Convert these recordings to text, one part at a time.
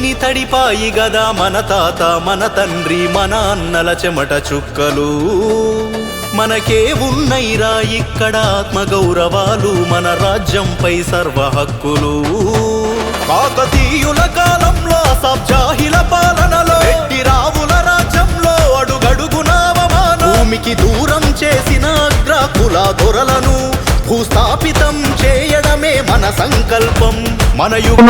భూమిని తడిపాయి గదా మన తాత మన తండ్రి మన అన్నల చెమట చుక్కలు. మనకే ఉన్నైరా ఇక్కడ ఆత్మగౌరవాలు మన రాజ్యంపై సర్వ హక్కులు. కాకతీయుల కాలంలో సబ్జాహిల పాలనలో ఎట్టి రావుల రాజ్యంలో అడుగడుగున భూమికి దూరం చేసిన అగ్రకుల దొరలను భూస్థాపితం చేయడమే మన సంకల్పం. మన యుగ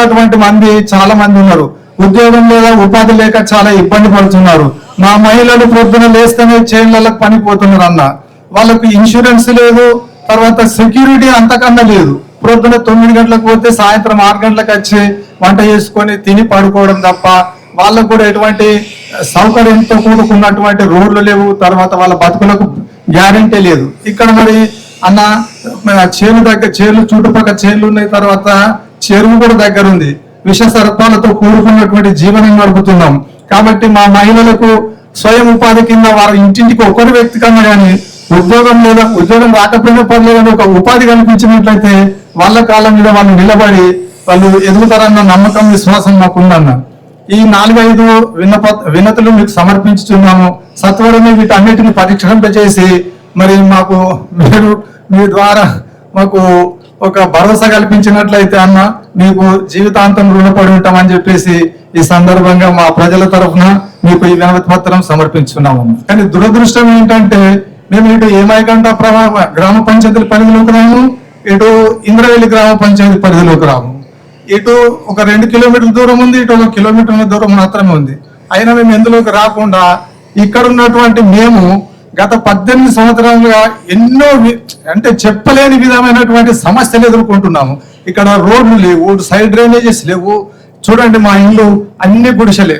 మంది చాలా మంది ఉన్నారు. ఉద్యోగం లేదా ఉపాధి లేక చాలా ఇబ్బంది పడుతున్నారు. మా మహిళలు ప్రొద్దున లేస్తేనే చైన్లకు పనిపోతున్నారు అన్న. వాళ్ళకు ఇన్సూరెన్స్ లేదు తర్వాత సెక్యూరిటీ అంతకన్నా లేదు. ప్రొద్దున తొమ్మిది గంటలకు పోతే సాయంత్రం ఆరు గంటలకు వచ్చి వంట చేసుకొని తిని పడుకోవడం తప్ప వాళ్ళకు కూడా ఎటువంటి సౌకర్యంతో కూడుకున్నటువంటి రోడ్లు లేవు. తర్వాత వాళ్ళ బతుకులకు గ్యారంటీ లేదు. ఇక్కడ మరి అన్న చేను దగ్గర చేలు చుట్టుపక్కల చేలు ఉన్నాయి. తర్వాత చెరువు కూడా దగ్గర ఉంది విష సర్పాలతో కూడుకున్నటువంటి జీవనం గడుపుతున్నాం కాబట్టి మా మహిళలకు స్వయం ఉపాధి కింద వారి ఇంటింటికి ఒక్కరి వ్యక్తి కన్నా కానీ ఉద్యోగం లేదా ఉద్యోగం రాకపోయినా పర్లేదని ఒక ఉపాధి కల్పించినట్లయితే వాళ్ళ కాలం మీద వాళ్ళు నిలబడి వాళ్ళు ఎదుగుతారన్న నమ్మకం విశ్వాసం మాకుందన్న. ఈ నాలుగైదు విన్నప వినతులు మీకు సమర్పించుతున్నాము. సత్వరమే వీటన్నిటిని పరీక్షింపజేసి మరి మాకు మీరు మీ ద్వారా మాకు ఒక భరోసా కల్పించినట్లయితే అన్న మీకు జీవితాంతం రుణపడి ఉంటామని చెప్పేసి ఈ సందర్భంగా మా ప్రజల తరఫున మీకు ఈ వినతి పత్రం సమర్పించున్నాము కానీ దురదృష్టం ఏంటంటే మేము ఇటు ఏమైకంట ప్రభావ గ్రామ పంచాయతీ పరిధిలోకి రాము ఇటు ఇంద్రవేలి గ్రామ పంచాయతీ పరిధిలోకి రాము. ఇటు ఒక రెండు కిలోమీటర్ల దూరం ఉంది ఇటు ఒక కిలోమీటర్ల దూరం మాత్రమే ఉంది. అయినా మేము ఎందులోకి రాకుండా ఇక్కడ ఉన్నటువంటి మేము గత పద్దెనిమిది సంవత్సరాలుగా ఎన్నో వి- అంటే చెప్పలేని విధమైనటువంటి సమస్యలు ఎదుర్కొంటున్నాము. ఇక్కడ రోడ్లు లేవు సైడ్ డ్రైనేజెస్ లేవు. చూడండి మా ఇల్లు అన్ని గుడిసెలే.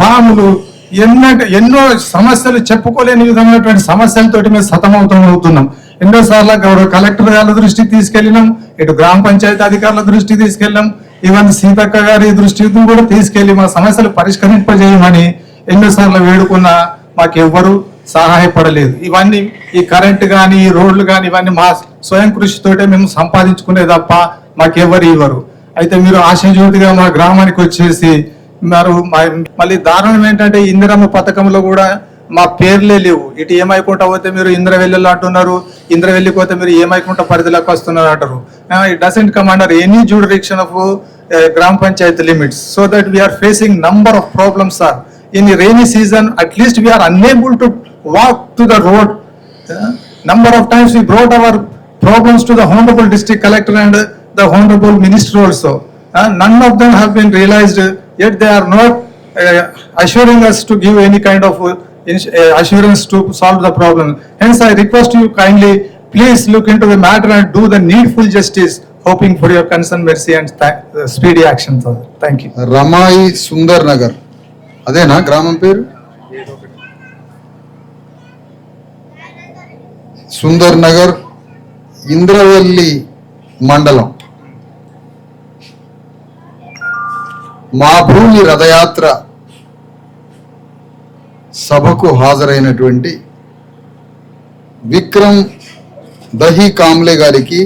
పాములు ఎన్నో ఎన్నో సమస్యలు చెప్పుకోలేని విధమైనటువంటి సమస్యలతో మేము సతమవుతం అవుతున్నాం. ఎన్నోసార్లు గౌరవ కలెక్టర్ గారి దృష్టికి తీసుకెళ్ళినాం ఇటు గ్రామ పంచాయతీ అధికారుల దృష్టికి తీసుకెళ్ళాం ఈవెన్ సీతక్క గారి దృష్టికి కూడా తీసుకెళ్ళి మా సమస్యలు పరిష్కరింపజేయమని ఎన్నోసార్లు వేడుకున్నా మాకెవ్వరు సహాయపడలేదు. ఇవన్నీ ఈ కరెంట్ కానీ ఈ రోడ్లు కానీ ఇవన్నీ మా స్వయం కృషితోటే మేము సంపాదించుకునే తప్ప మాకెవరు ఇవ్వరు. అయితే మీరు ఆశజ్యోతిగా మా గ్రామానికి వచ్చేసి మరి మళ్ళీ దారుణం ఏంటంటే ఇందిరమ్మ పథకంలో కూడా మా పేర్లే లేవు. ఇటు ఏమైకుంటా పోతే మీరు ఇంద్రవెల్లిలో అంటున్నారు ఇంద్రవెల్లికి పోతే మీరు ఏమైకుంటా పరిధిలోకి వస్తున్నారు అంటారు. It doesn't come under any jurisdiction of gram panchayat limits. So that we are facing number of problems sir in rainy season at least we are unable to Walk to the road Uh, number of times we brought our problems to the honorable district collector and uh, the honorable minister also. Uh, none of them have been realized, uh, yet they are not uh, assuring us to give any kind of uh, ins- uh, assurance to solve the problem. Hence, I request you kindly, please look into the matter and do the needful justice, hoping for your concern, mercy and tha- uh, speedy action. sir. Thank you. Ramai Sundar Nagar అదేనా గ్రామం పేరు సుందర్ నగర్ ఇంద్రవల్లి మండలం. మా భూమి రథయాత్ర సభకు హాజరైనటువంటి విక్రమ్ దహి కామ్లే గారికి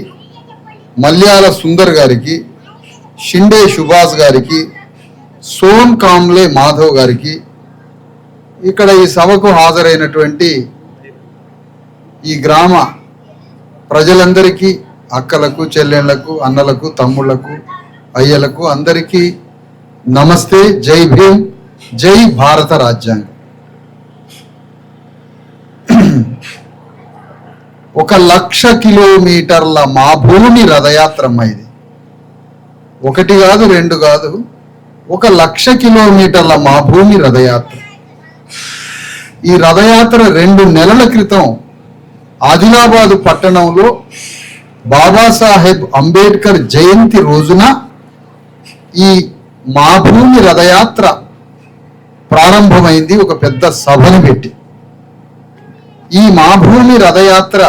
మల్యాల సుందర్ గారికి షిండే సుభాష్ గారికి సోన్ కామ్లే మాధవ్ గారికి ఇక్కడ ఈ సభకు హాజరైనటువంటి ఈ గ్రామ ప్రజలందరికీ అక్కలకు చెల్లెళ్ళకు అన్నలకు తమ్ముళ్ళకు అయ్యలకు అందరికీ నమస్తే జై భీమ్ జై భారత రాజ్యాంగం. ఒక లక్ష కిలోమీటర్ల మా భూమి రథయాత్రమ్మ ఇది ఒకటి కాదు రెండు కాదు ఒక లక్ష కిలోమీటర్ల మా భూమి రథయాత్ర. ఈ రథయాత్ర రెండు నెలల క్రితం ఆదిలాబాదు పట్టణంలో బాబాసాహెబ్ అంబేద్కర్ జయంతి రోజున ఈ మా భూమి రథయాత్ర ప్రారంభమైంది ఒక పెద్ద సభను పెట్టి. ఈ మా భూమి రథయాత్ర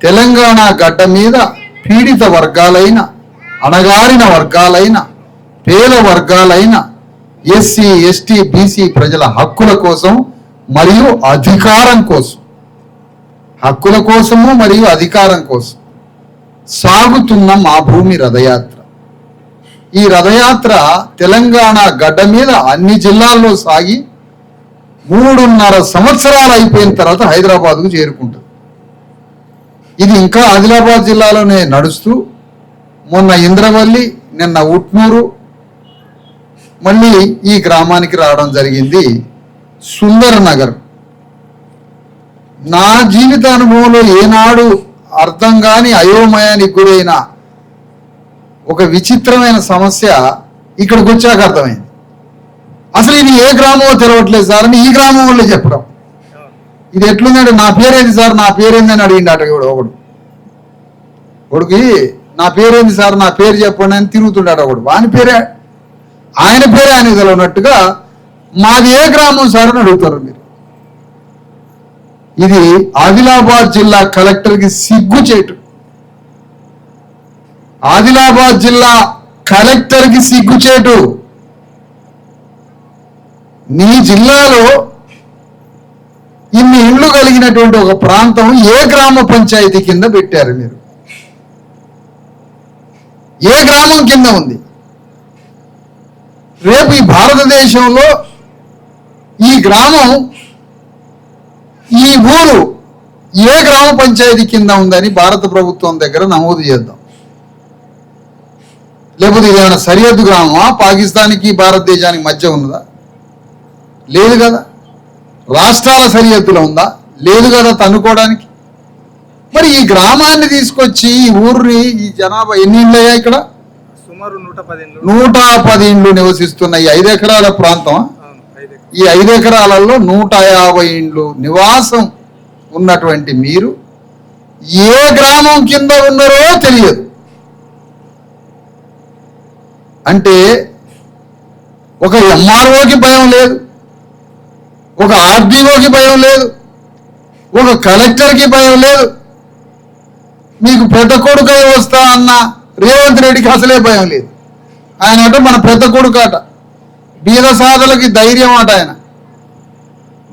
తెలంగాణ గడ్డ మీద పీడిత వర్గాలైన అణగారిన వర్గాలైన పేద వర్గాలైన ఎస్సీ ఎస్టీ బీసీ ప్రజల హక్కుల కోసం మరియు అధికారం కోసం హక్కుల కోసము మరియు అధికారం కోసం సాగుతున్న మా భూమి రథయాత్ర. ఈ రథయాత్ర తెలంగాణ గడ్డ మీద అన్ని జిల్లాల్లో సాగి మూడున్నర సంవత్సరాలు అయిపోయిన తర్వాత హైదరాబాద్కు చేరుకుంటుంది. ఇది ఇంకా ఆదిలాబాద్ జిల్లాలోనే నడుస్తూ మొన్న ఇంద్రవల్లి నిన్న ఉట్నూరు మళ్ళీ ఈ గ్రామానికి రావడం జరిగింది సుందర నగర్ నా జీవిత అనుభవంలో ఏనాడు అర్థం కాని అయోమయానికి గురైన ఒక విచిత్రమైన సమస్య ఇక్కడికి వచ్చాక అర్థమైంది. అసలు ఇది ఏ గ్రామమో తెలవట్లేదు సార్ అని ఈ గ్రామం వాళ్ళే చెప్పడం. ఇది ఎట్లుందంటే నా పేరేంది సార్ నా పేరేంది అని అడిగిండు అట కూడా ఒకడు. ఒకడికి నా పేరేంది సార్ నా పేరు చెప్పండి అని తిరుగుతుండాడు ఒకడు. వాని పేరే ఆయన పేరే ఆయన తెలవనట్టుగా మాది ఏ గ్రామం సార్ అని అడుగుతారు మీరు. ఇది ఆదిలాబాద్ జిల్లా కలెక్టర్కి సిగ్గు చేయటం ఆదిలాబాద్ జిల్లా కలెక్టర్కి సిగ్గుచేటు మీ జిల్లాలో ఇన్ని ఇండ్లు కలిగినటువంటి ఒక ప్రాంతం ఏ గ్రామ పంచాయతీ కింద పెట్టారు మీరు? ఏ గ్రామం కింద ఉంది? రేపు ఈ భారతదేశంలో ఈ గ్రామం ఈ ఊరు ఏ గ్రామ పంచాయతీ కింద ఉందని భారత ప్రభుత్వం దగ్గర నమోదు చేద్దాం. లేకపోతే ఏమైనా సరిహద్దు గ్రామమా? పాకిస్తాన్కి భారతదేశానికి మధ్య ఉన్నదా? లేదు కదా. రాష్ట్రాల సరిహద్దులో ఉందా? లేదు కదా తన్నుకోవడానికి. మరి ఈ గ్రామాన్ని తీసుకొచ్చి ఈ ఊరిని ఈ జనాభా ఎన్ని ఇక్కడ? సుమారు నూట పదిహేను నూట పది ఇండ్లు నివసిస్తున్న ఈ ఐదు ఎకరాల ప్రాంతం ఈ ఐదు ఎకరాలలో నూట యాభై ఇండ్లు నివాసం ఉన్నటువంటి మీరు ఏ గ్రామం కింద ఉన్నారో తెలియదు. అంటే ఒక ఎంఆర్ఓకి భయం లేదు ఒక ఆర్డీఓకి భయం లేదు ఒక కలెక్టర్కి భయం లేదు. మీకు పెద్ద కొడుకే వస్తా అన్న రేవంత్ రెడ్డికి అసలే భయం లేదు. ఆయన అంటే మన పెద్ద కొడుకు అట. బీద సాధలకి ధైర్యం అట ఆయన.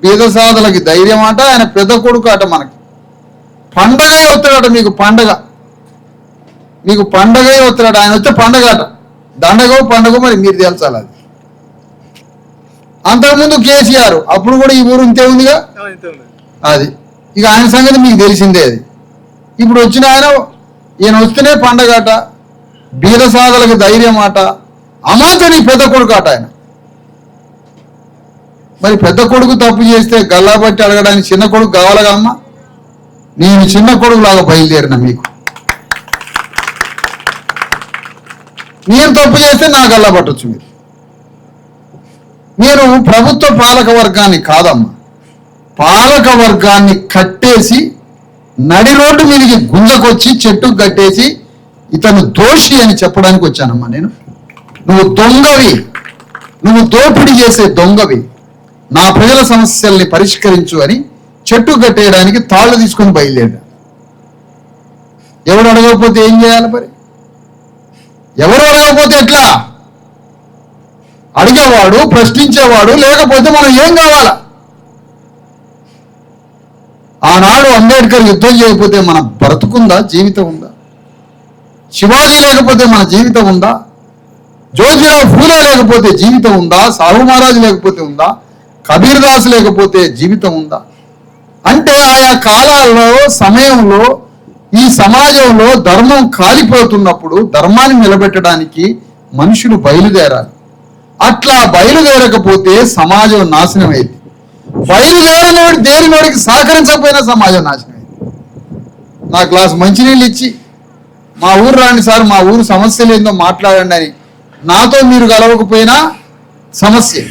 బీద సాధలకి ధైర్యం అట ఆయన పెద్ద కొడుకు అట మనకి. పండగ వస్తాడట మీకు పండగ. మీకు పండగ వస్తాడట ఆయన వచ్చే పండగ అట. దండగో పండగో మరి మీరు తెలుసాలి అది. అంతకుముందు కేసీఆర్ అప్పుడు కూడా ఈ ఊరు ఇంతే ఉందిగా? అది. ఇక ఆయన సంగతి మీకు తెలిసిందే అది. ఇప్పుడు వచ్చిన ఆయన ఈయన వస్తేనే పండగట బీద సాధలకు ధైర్యం ఆట అమాతని పెద్ద కొడుకు ఆట ఆయన. మరి పెద్ద కొడుకు తప్పు చేస్తే గల్లా బట్టి అడగడానికి చిన్న కొడుకు కావాలగా అమ్మా నేను చిన్న కొడుకులాగా బయలుదేరిన మీకు. మీరు తప్పు చేస్తే నా గల్లా పట్టచ్చు మీరు. మీరు ప్రభుత్వ పాలక వర్గాన్ని కాదమ్మా. పాలక వర్గాన్ని కట్టేసి నడి రోడ్డు మీదకి గుంజకొచ్చి చెట్టుకు కట్టేసి ఇతను దోషి అని చెప్పడానికి వచ్చానమ్మా నేను. నువ్వు దొంగవి. నువ్వు దోపిడీ చేసే దొంగవి. నా ప్రజల సమస్యల్ని పరిష్కరించు అని చెట్టు కట్టేయడానికి తాళ్ళు తీసుకొని బయలుదేరా ఎవడు అడగకపోతే ఏం చేయాలి మరి? ఎవరు అడగకపోతే ఎట్లా? అడిగేవాడు ప్రశ్నించేవాడు లేకపోతే మనం ఏం కావాలా? ఆనాడు అంబేద్కర్ యుద్ధం చేయకపోతే మన బ్రతుకుందా? జీవితం ఉందా? శివాజీ లేకపోతే మన జీవితం ఉందా? జోజిరావు ఫూలే లేకపోతే జీవితం ఉందా? సాహు మహారాజు లేకపోతే ఉందా? కబీర్ దాస్ లేకపోతే జీవితం ఉందా? అంటే ఆయా కాలాల్లో సమయంలో ఈ సమాజంలో ధర్మం కాలిపోతున్నప్పుడు ధర్మాన్ని నిలబెట్టడానికి మనుషులు బయలుదేరాలి. అట్లా బయలుదేరకపోతే సమాజం నాశనం అయింది బయలుదేరనోడి దేనినోడికి సహకరించకపోయినా సమాజం నాశనం అయింది నా గ్లాస్ మంచినీళ్ళు ఇచ్చి మా ఊరు రాండి సార్ మా ఊరు సమస్యలు ఏందో మాట్లాడండి అని నాతో మీరు కలవకపోయినా సమస్య.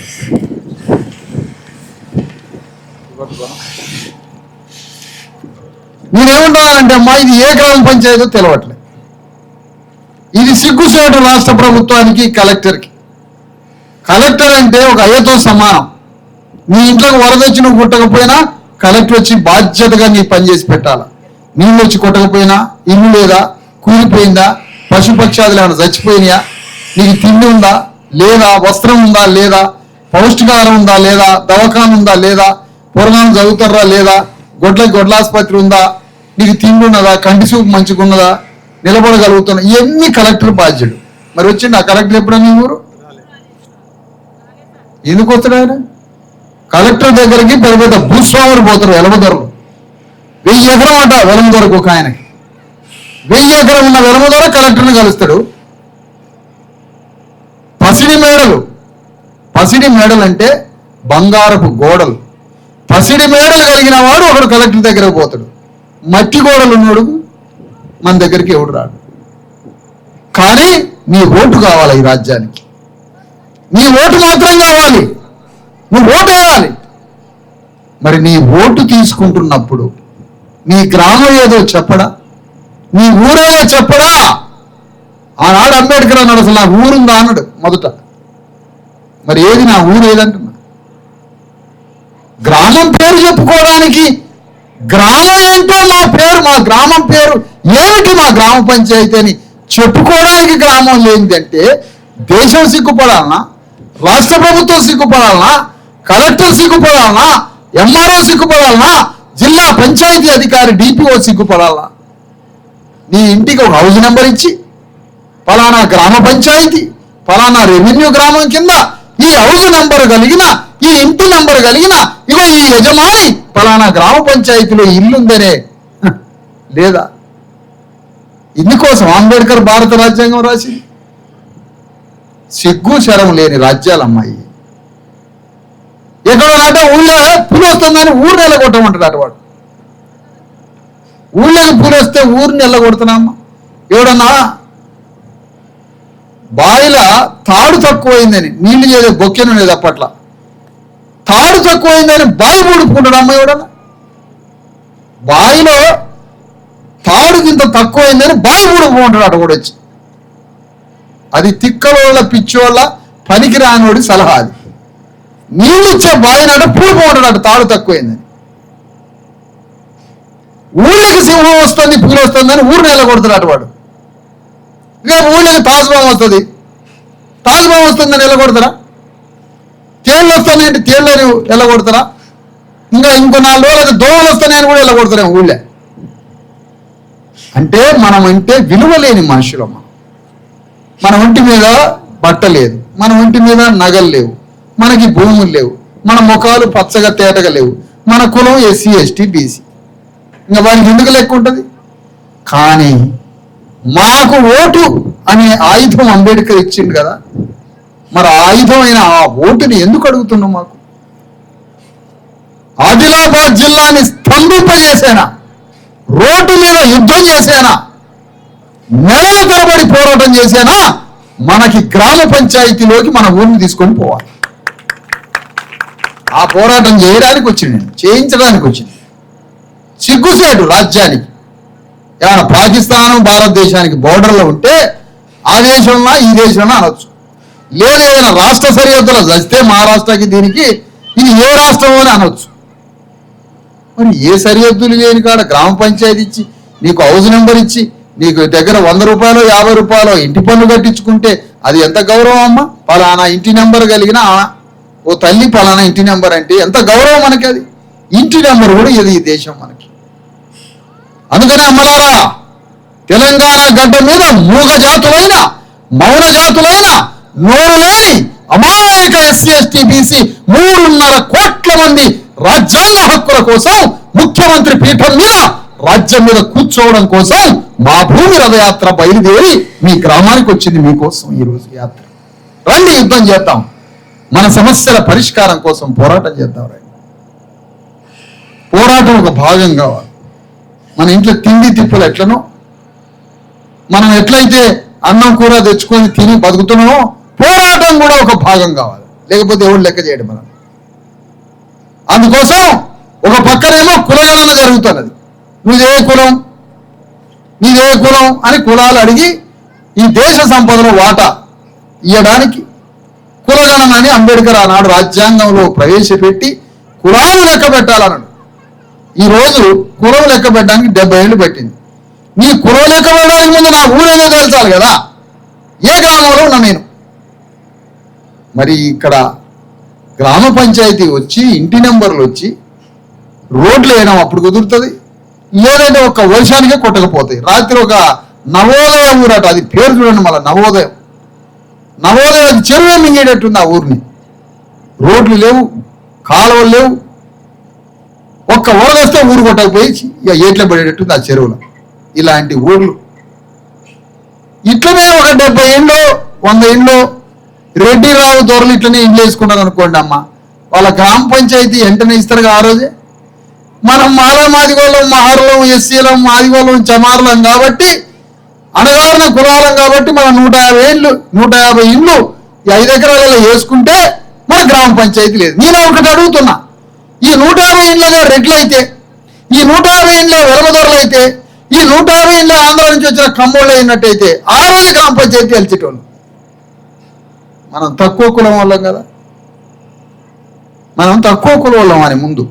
నేనేమంటున్నానంటే అమ్మా ఇది ఏ గ్రామ పంచాయతీ తెలవట్లేదు ఇది సిగ్గుసేటు రాష్ట్ర ప్రభుత్వానికి కలెక్టర్కి. కలెక్టర్ అంటే ఒక అయ్యతో సమానం. నీ ఇంట్లోకి వరద వచ్చి నువ్వు కుట్టకపోయినా కలెక్టర్ వచ్చి బాధ్యతగా నీ పని చేసి పెట్టాలి? నీళ్ళు వచ్చి కొట్టకపోయినా ఇల్లు లేదా కూలిపోయిందా పశుపక్షాదులు ఏమైనా చచ్చిపోయినాయా? నీకు తిండి ఉందా? లేదా వస్త్రం ఉందా? లేదా పౌష్టికాహారం ఉందా? లేదా దవాఖాన ఉందా? లేదా పురాణం చదువుతారా లేదా? గొడ్ల గొడ్లాసుపత్రి ఉందా? నీకు తిండి ఉన్నదా కంటి చూపు మంచిగా ఉన్నదా నిలబడగలుగుతున్నా ఇవన్నీ కలెక్టర్ బాధ్యుడు. మరి వచ్చిండు ఆ కలెక్టర్ ఎప్పుడన్నా మీ ఊరు? ఎందుకు వస్తాడు ఆయన? కలెక్టర్ దగ్గరికి పెద్ద పెద్ద భూస్వాములు పోతారు వెలమదొరలు. వెయ్యి ఎకరం అంట వెలమదొరకు ఒక ఆయనకి. వెయ్యి ఎకరం ఉన్న వెలమదొర కలెక్టర్ని కలుస్తాడు. పసిడి మేడలు. పసిడి మేడలు అంటే బంగారపు గోడలు. పసిడి మేడలు కలిగిన వాడు ఒకడు కలెక్టర్ దగ్గరకు పోతాడు. మట్టి గోడలు ఉన్నాడు. మన దగ్గరికి ఎవడు రాడు? కానీ నీ ఓటు కావాలి ఈ రాజ్యానికి. నీ ఓటు మాత్రం కావాలి. నువ్వు ఓటు వేయాలి మరి నీ ఓటు తీసుకుంటున్నప్పుడు నీ గ్రామం ఏదో చెప్పడా? నీ ఊరేదో చెప్పడా? ఆనాడు అంబేద్కర్ అన్నాడు అసలు నా ఊరుందా అన్నాడు మొదట. మరి ఏది నా ఊరు ఏదంటున్నా గ్రామం పేరు చెప్పుకోవడానికి గ్రామం ఏంటో మా పేరు మా గ్రామం పేరు ఏమిటి మా గ్రామ పంచాయతీ అని చెప్పుకోవడానికి గ్రామం లేనిదంటే దేశం సిగ్గుపడాలనా? రాష్ట్ర ప్రభుత్వం సిగ్గుపడాలనా? కలెక్టర్ సిగ్గుపడాలనా? ఎంఆర్ఓ సిగ్గుపడాలనా? జిల్లా పంచాయతీ అధికారి డిపిఓ సిగ్గుపడాలా నీ ఇంటికి ఒక హౌస్ నెంబర్ ఇచ్చి ఫలానా గ్రామ పంచాయతీ ఫలానా రెవెన్యూ గ్రామం కింద ఈ హౌస్ నెంబర్ కలిగిన ఈ ఇంటి నంబర్ కలిగిన ఇగో ఈ యజమాని పలానా గ్రామ పంచాయతీలో ఇల్లుందనే. లేదా? ఇందుకోసం అంబేద్కర్ భారత రాజ్యాంగం రాసి సిగ్గు శరం లేని రాజ్యాలు అమ్మాయి ఎక్కడ అంటే ఊళ్ళో పులి వస్తుందని ఊరిని వెళ్ళగొట్టమంటాడు అటువాడు ఊళ్ళోకి పులి వస్తే ఊరిని వెళ్ళగొడుతున్నామ్మా ఎవడన్నా? బావిల తాడు తక్కువైందని నీళ్ళు చేసే బొక్కెను లేదు అప్పట్లో తాడు తక్కువైందని బావి పూడుకుంటాడు అమ్మ ఎవడన్నా? బావిలో తాడు ఇంత తక్కువైందని బావి పూడుకుంటాడు అటు కూడా వచ్చి. అది తిక్కలోళ్ళ పిచ్చోళ్ళ పనికి రానోడి సలహా అది. నీళ్ళు ఇచ్చే బావినాడు పూడుకుంటాడు అటు తాడు తక్కువైందని. ఊళ్ళకి సింహం వస్తుంది పూలు వస్తుందని ఊరు నెలకొడతాడు అటువాడు రేపు ఊళ్ళకి తాజ్బాం వస్తుంది. తాజ్బాం వస్తుందని వెళ్ళగొడతారా తేళ్ళు వస్తాయంటే తేళ్ళని వెళ్ళగొడతారా ఇంకా ఇంకో నాలుగు రోజులు దోమలు వస్తున్నాయని కూడా వెళ్ళగొడతారా ఊళ్ళే. అంటే మనం అంటే విలువ లేని మనుషులు మనం. మన ఒంటి మీద బట్ట లేదు మన ఒంటి మీద నగలు లేవు మనకి భూములు లేవు మన ముఖాలు పచ్చగా తేటగా లేవు మన కులం ఎస్సీ ఎస్టీ బీసీ. ఇంకా వారికి ఎందుకు లెక్క ఉంటుంది? కానీ మాకు ఓటు అనే ఆయుధం అంబేద్కర్ ఇచ్చిండు కదా మరి ఆయుధమైన ఆ ఓటుని ఎందుకు అడుగుతున్నాం మాకు? ఆదిలాబాద్ జిల్లాని స్తంభింపజేసేనా రోడ్డు మీద యుద్ధం చేసేనా? నెలల తరబడి పోరాటం చేసేనా? మనకి గ్రామ పంచాయతీలోకి మన ఊరిని తీసుకొని పోవాలి. ఆ పోరాటం చేయడానికి వచ్చింది చేయించడానికి వచ్చింది. సిగ్గుసేటు రాజ్యానికి. ఏమైనా పాకిస్తాన్ భారతదేశానికి బోర్డర్లో ఉంటే ఆ దేశంలో ఈ దేశంలో అనొచ్చు. లేదు ఏదైనా రాష్ట్ర సరిహద్దులో చస్తే మహారాష్ట్రకి దీనికి ఇది ఏ రాష్ట్రం అని అనొచ్చు. మరి ఏ సరిహద్దులు లేని కాడ గ్రామ పంచాయతీ ఇచ్చి నీకు హౌస్ నెంబర్ ఇచ్చి నీకు దగ్గర వంద రూపాయలు యాభై రూపాయలు ఇంటి పన్ను కట్టించుకుంటే అది ఎంత గౌరవం అమ్మా? పలానా ఇంటి నెంబర్ కలిగిన ఓ తల్లి పలానా ఇంటి నెంబర్ అంటే ఎంత గౌరవం మనకి అది ఇంటి నెంబర్ కూడా ఇది ఈ దేశం మనకి. అందుకనే అమ్మలారా తెలంగాణ గడ్డ మీద మూగ జాతులైన మౌన జాతులైన నోరు లేని అమాయక ఎస్సీ ఎస్టీ బీసీ మూడున్నర కోట్ల మంది రాజ్యాంగ హక్కుల కోసం ముఖ్యమంత్రి పీఠం మీద రాజ్యం మీద కూర్చోవడం కోసం మా భూమి రథయాత్ర బయలుదేరి మీ గ్రామానికి వచ్చింది మీకోసం ఈ రోజు యాత్ర. రండి యుద్ధం చేద్దాం. మన సమస్యల పరిష్కారం కోసం పోరాటం చేద్దాం రండి. పోరాటం ఒక భాగం కావాలి. మన ఇంట్లో తిండి తిప్పులు ఎట్లనో మనం ఎట్లయితే అన్నం కూర తెచ్చుకొని తిని బతుకుతున్నామో పోరాటం కూడా ఒక భాగం కావాలి. లేకపోతే ఎవరు లెక్క చేయడం మనం. అందుకోసం ఒక పక్కనేమో కులగణన జరుగుతున్నది. నీదే కులం? నీదే కులం? అని కులాలు అడిగి ఈ దేశ సంపదలో వాటా ఇవ్వడానికి కులగణన అని అంబేద్కర్ ఆనాడు రాజ్యాంగంలో ప్రవేశపెట్టి కులాలు లెక్క పెట్టాలన్నాడు. ఈ రోజు కులం లెక్క పెట్టడానికి డెబ్బై ఏళ్ళు పెట్టింది. నీ కులం లెక్క పెట్టడానికి ముందు నా ఊరేదో తెలుసాలి కదా. ఏ గ్రామంలో ఉన్నా నేను. మరి ఇక్కడ గ్రామ పంచాయతీ వచ్చి ఇంటి నెంబర్లు వచ్చి రోడ్లు వేయడం అప్పుడు కుదురుతుంది. లేదంటే ఒక వర్షానికే కొట్టకపోతాయి. రాత్రి ఒక నవోదయ ఊరట అది పేరు చూడండి మళ్ళీ నవోదయం. నవోదయ చెరువే మింగేటట్టుంది ఆ ఊరిని. రోడ్లు లేవు కాలువలు లేవు. ఒక్క వరదొస్తే ఊరు కొట్టకపోయి ఇక ఏట్ల పడేటట్టుంది ఆ చెరువులో. ఇలాంటి ఊర్లు. ఇట్లనే ఒక డెబ్బై ఇండ్లు వంద రెడ్డి రెడ్డిరావు దొరలు ఇట్లనే ఇండ్లు వేసుకున్నారు అనుకోండి అమ్మ. వాళ్ళ గ్రామ పంచాయతీ వెంటనే ఇస్తారు ఆ రోజే. మనం మాలా మాదిగోళం మహారులం ఎస్సీలం మాదిగోళం చమారులం కాబట్టి అణగారిన కులాలం కాబట్టి మన నూట యాభై ఏళ్ళు నూట యాభై ఇండ్లు ఈ ఐదు ఎకరాలలో వేసుకుంటే మన గ్రామ పంచాయతీ లేదు. నేను ఒకటి అడుగుతున్నా. ఈ నూట యాభై ఇండ్లుగా రెడ్లైతే ఈ నూట యాభై ఇండ్ల వెలమదొరలు అయితే ఈ నూట యాభై ఇండ్ల ఆంధ్ర నుంచి వచ్చిన కమ్మోళ్ళు అయినట్టయితే ఆ రోజు గ్రామ పంచాయతీ గెలిచేటోళ్ళు మనం తక్కువ కులం వాళ్ళం కదా. మనం తక్కువ కులం వాళ్ళం అని ముందు.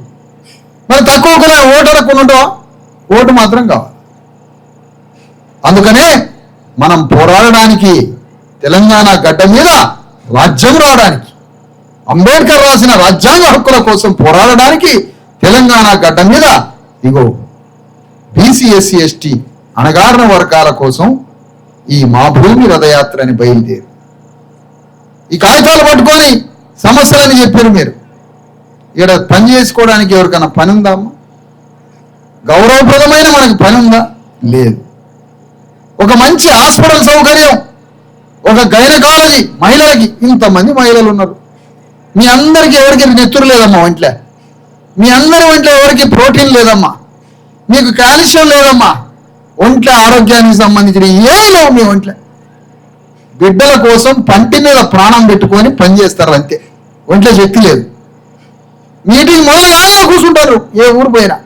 మరి తక్కువ కులం ఓటరకు ఉండటం ఓటు మాత్రం కావాలి. అందుకనే మనం పోరాడడానికి తెలంగాణ గడ్డ మీద రాజ్యం రావడానికి అంబేద్కర్ రాసిన రాజ్యాంగ హక్కుల కోసం పోరాడడానికి తెలంగాణ గడ్డ మీద ఇగో బీసీ ఎస్సీ ఎస్టీ అణగారిన వర్గాల కోసం ఈ మా భూమి రథయాత్ర అని బయలుదేరి. ఈ కాగితాలు పట్టుకొని సమస్యలని చెప్పారు మీరు. ఇక్కడ పని చేసుకోవడానికి ఎవరికైనా పని ఉందా గౌరవప్రదమైన మనకి పని ఉందా? లేదు. ఒక మంచి హాస్పిటల్ సౌకర్యం ఒక గైనకాలజీ మహిళలకి ఇంతమంది మహిళలు ఉన్నారు. మీ అందరికి ఎవరికి నెత్తురు లేదమ్మా ఒంట్లో మీ అందరి ఒంట్లో ఎవరికి ప్రోటీన్ లేదమ్మా? మీకు కాల్షియం లేదమ్మా? ఒంట్లో ఆరోగ్యానికి సంబంధించిన ఏమి లేవు మీ ఒంట్లో. బిడ్డల కోసం పంటి మీద ప్రాణం పెట్టుకొని పనిచేస్తారు అంతే. ఒంట్లో శక్తి లేదు. మీటింగ్ మొదలు కూర్చుంటారు. ఏ ఊరు పోయినా.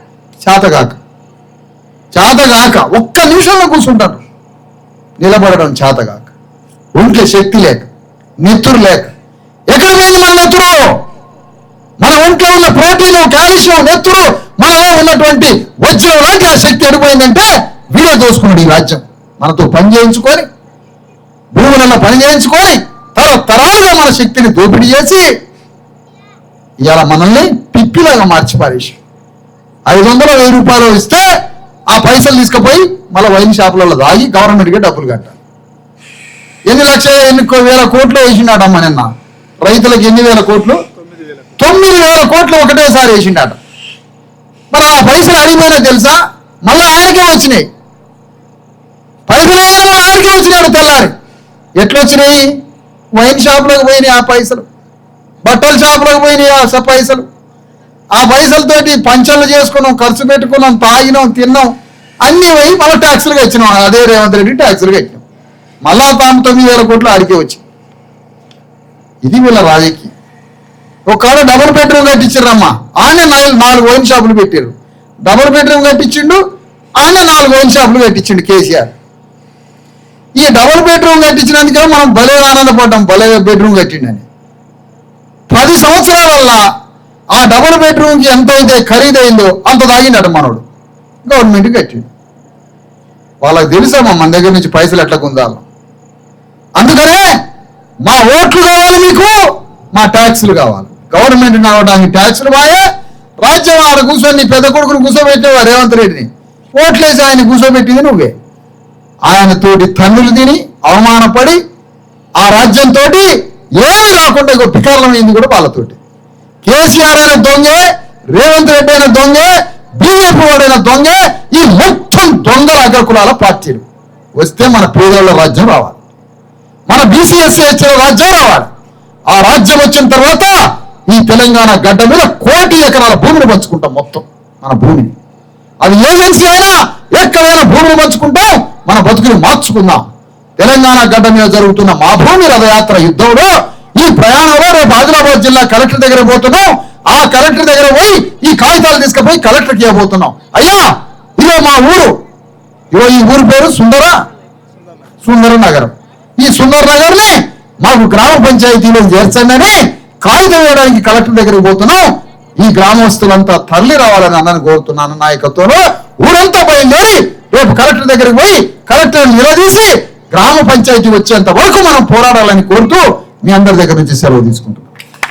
చేతగాక. చేతగాక. ఒక్క నిమిషంలో కూర్చుంటారు. నిలబడడం చేతగాక. ఒంట్లో శక్తి లేక. నెత్తురు లేక. ఎక్కడ పోయింది మన నెత్తురు? మన ఒంట్లో ఉన్న ప్రోటీన్ కాల్షియం నెత్తురు మనలో ఉన్నటువంటి వజ్రం ఆ శక్తి ఎడిపోయిందంటే వీడే దోసుకున్నాడు ఈ రాజ్యం. మనతో పని చేయించుకొని భూములలో పని చేయించుకొని తరతరాలుగా మన శక్తిని దోపిడీ చేసి ఇవాళ మనల్ని పిప్పిలాగా మార్చి పారేసి ఐదు వందల వెయ్యి రూపాయలు ఇస్తే ఆ పైసలు తీసుకుపోయి మళ్ళీ వైన్ షాపులలో దాగి గవర్నమెంట్కి డబ్బులు కట్టాలి. ఎన్ని లక్షల ఎన్ని వేల కోట్లు వేసిండటమ్మ నిన్న? రైతులకు ఎన్ని వేల కోట్లు? తొమ్మిది వేల కోట్లు ఒకటేసారి వేసిండాట. మరి ఆ పైసలు అడిగిపోయినా తెలుసా? మళ్ళీ ఆయనకే వచ్చినాయి. పైసలు ఏమో ఆయనకే వచ్చినాడు తెల్లారి. ఎట్లొచ్చినాయి? వైన్ షాపులకు పోయినాయి ఆ పైసలు. బట్టల షాపులకు పోయినాయి ఆ పైసలు. ఆ పైసలతోటి పంచర్లు చేసుకున్నాం ఖర్చు పెట్టుకున్నాం తాగినాం తిన్నాం. అన్ని పోయి మళ్ళీ ట్యాక్సులుగా ఇచ్చినాం అదే రేవంత్ రెడ్డి ట్యాక్సులుగా ఇచ్చినాం మళ్ళా తాను తొమ్మిది వేల కోట్లు అడిగి వచ్చి. ఇది వీళ్ళ రాజకీయం. ఒకవేళ డబుల్ బెడ్రూమ్ కట్టించారమ్మా ఆయన నాలుగు నాలుగు వైన్ షాపులు పెట్టారు డబుల్ బెడ్రూమ్ కట్టించిండు ఆయన నాలుగు వైన్ షాపులు కట్టించిండు కేసీఆర్. ఈ డబుల్ బెడ్రూమ్ కట్టించినందుకే మనం భలే ఆనందపడ్డాం భలే బెడ్రూమ్ కట్టిండని. పది సంవత్సరాల వల్ల ఆ డబుల్ బెడ్రూమ్కి ఎంత అయితే ఖరీదైందో అంత తాగిండట మనోడు. గవర్నమెంట్ కట్టిండు. వాళ్ళకి తెలుసమ్మా మన దగ్గర నుంచి పైసలు ఎట్లా గుందాలో? అందుకనే మా ఓట్లు కావాలి మీకు మా ట్యాక్సులు కావాలి. గవర్నమెంట్ నడవడానికి ట్యాక్సులు బాయే రాజ్యం ఆడ కూర్చొని పెద్ద కొడుకును కూర్చోబెట్టేవారు రేవంత్ రెడ్డిని. ఓట్లేసి ఆయన కూర్చోబెట్టింది నువ్వే. ఆయన తోటి తన్నులు తిని అవమానపడి ఆ రాజ్యంతో ఏమి రాకుండా ఇగో పికారమైంది కూడా వాళ్ళతోటి. కేసీఆర్ అయిన దొంగే రేవంత్ రెడ్డి అయిన దొంగే బీజేపీ వాడైన దొంగే ఈ మొత్తం దొంగల అగ్రకులాల పార్టీలు. వస్తే మన పేదల రాజ్యం రావాలి. మన బీసీఎస్సీ వచ్చిన రాజ్యం రావాలి. ఆ రాజ్యం వచ్చిన తర్వాత ఈ తెలంగాణ గడ్డ మీద కోటి ఎకరాల భూమిని పంచుకుంటాం మొత్తం మన భూమిని. అది ఏజెన్సీ అయినా ఎక్కడైనా భూమిని పంచుకుంటాం. మన బతుకుని మార్చుకుందాం. తెలంగాణ గడ్డ మీద జరుగుతున్న మా భూమి రథయాత్ర యుద్ధంలో ఈ ప్రయాణంలో రేపు ఆదిలాబాద్ జిల్లా కలెక్టర్ దగ్గర పోతున్నాం. ఆ కలెక్టర్ దగ్గర పోయి ఈ కాగితాలు తీసుకుపోయి కలెక్టర్కి ఇవ్వబోతున్నాం. అయ్యా ఇదో మా ఊరు. ఇదో ఈ ఊరు పేరు సుందర సుందర నగరం. ఈ సుందర నగర్ని మాకు గ్రామ పంచాయతీలో చేర్చండి కాగితం వేయడానికి కలెక్టర్ దగ్గరికి పోతున్నాం. ఈ గ్రామస్తులంతా తరలి రావాలని అన్నని కోరుతున్నాను. నాయకత్వంలో ఊరంతా బయలుదేరి రేపు కలెక్టర్ దగ్గరికి పోయి కలెక్టర్ నిలదీసి గ్రామ పంచాయతీ వచ్చేంత వరకు మనం పోరాడాలని కోరుతూ మీ అందరి దగ్గర నుంచి సెలవు తీసుకుంటాం